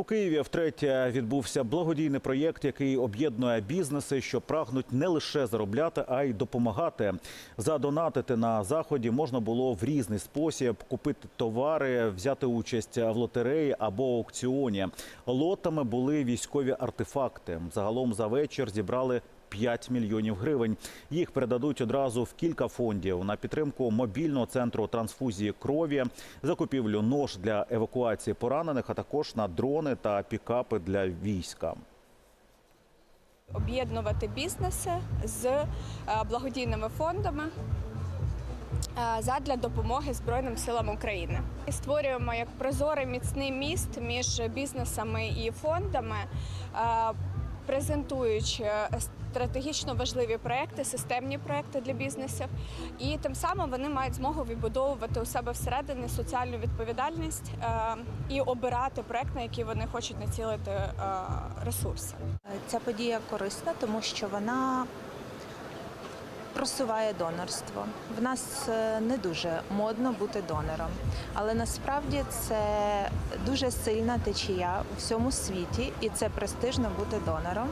У Києві втретє відбувся благодійний проєкт, який об'єднує бізнеси, що прагнуть не лише заробляти, а й допомагати. Задонатити на заході можна було в різний спосіб: купити товари, взяти участь в лотереї або аукціоні. Лотами були військові артефакти. Загалом за вечір зібрали 5 мільйонів гривень. Їх передадуть одразу в кілька фондів на підтримку мобільного центру трансфузії крові, закупівлю нож для евакуації поранених, а також на дрони та пікапи для війська. об'єднувати бізнеси з е, благодійними фондами е, задля допомоги Збройним силам України. І Створюємо як прозорий міцний міст між бізнесами і фондами, е, презентуючи стратегічно важливі проекти, системні проекти для бізнесів, і тим самим вони мають змогу відбудовувати у себе всередині соціальну відповідальність е, і обирати проект, на який вони хочуть націлити е, ресурси. Ця подія корисна, тому що вона просуває донорство. В нас е, не дуже модно бути донором, але насправді це дуже сильна течія у всьому світі, і це престижно бути донором.